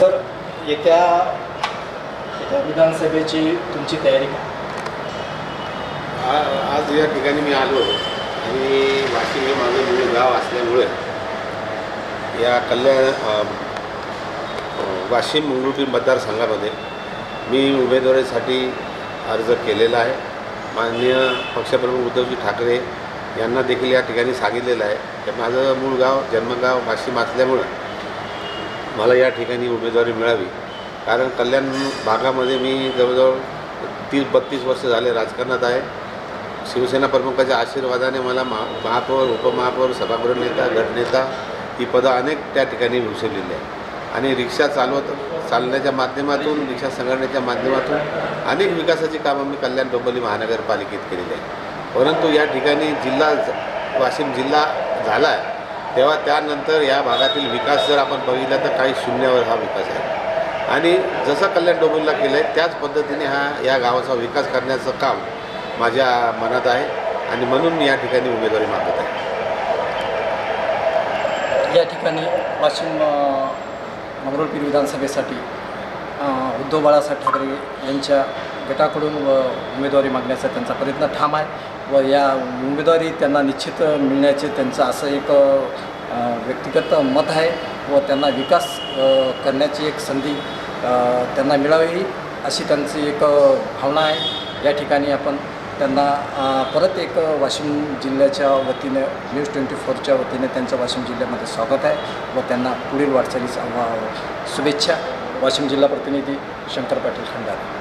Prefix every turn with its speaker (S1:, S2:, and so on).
S1: Sir येत्या येत्या विधानसभेची तुमची तयारी काय?
S2: आ- आज या ठिकाणी मी आलो आणि वाशिम हे माझं मूळ गाव असल्यामुळे या कल्याण अ, अ, वाशिम मंगळुटी मतदारसंघामध्ये मी उमेदवारीसाठी अर्ज केलेला आहे माननीय पक्षप्रमुख उद्धवजी ठाकरे यांना देखील या ठिकाणी सांगितलेलं आहे की माझं मूळ गाव जन्मगाव वाशिम असल्यामुळं मला या ठिकाणी उमेदवारी मिळावी. कारण कल्याण भागामध्ये मी जवळजवळ तीस बत्तीस वर्ष झाले राजकारणात आहे. शिवसेना प्रमुखाच्या आशीर्वादाने मला महा महापौर उपमहापौर सभागृह नेता गटनेता ही पदं अनेक त्या ठिकाणी भूषवलेली आहे आणि रिक्षा चालवत चालण्याच्या माध्यमातून रिक्षा संघटनेच्या माध्यमातून अनेक विकासाची कामं मी कल्याण डोंबिवली महानगरपालिकेत केलेली आहे परंतु या ठिकाणी जिल्हा ज- वाशिम जिल्हा झाला आहे तेव्हा त्यानंतर या भागातील विकास जर आपण बघितला तर काही शून्यावर हा विकास आहे. आणि जसं कल्याण डोंबिवलीला केलं आहे त्याच पद्धतीने हा या गावाचा विकास करण्याचं काम माझ्या मनात आहे आणि म्हणून मी या ठिकाणी उमेदवारी मागत आहे.
S1: या ठिकाणी वाशिम मंगरुळपीर विधानसभेसाठी उद्धव बाळासाहेब ठाकरे यांच्या गटाकडून उमेदवारी मागण्याचा त्यांचा प्रयत्न ठाम आहे. व या उमेदवारी त्यांना निश्चित मिळण्याचे त्यांचं असं एक व्यक्तिगत मत आहे व त्यांना विकास करण्याची एक संधी त्यांना मिळावी अशी त्यांची एक भावना आहे. या ठिकाणी आपण त्यांना परत एक वाशिम जिल्ह्याच्या वतीने न्यूज ट्वेंटी फोरच्या वतीने त्यांचं वाशिम जिल्ह्यामध्ये स्वागत आहे व त्यांना पुढील वाटचालीस शुभेच्छा. वाशिम जिल्हा प्रतिनिधी शंकर पाटील खंडारे.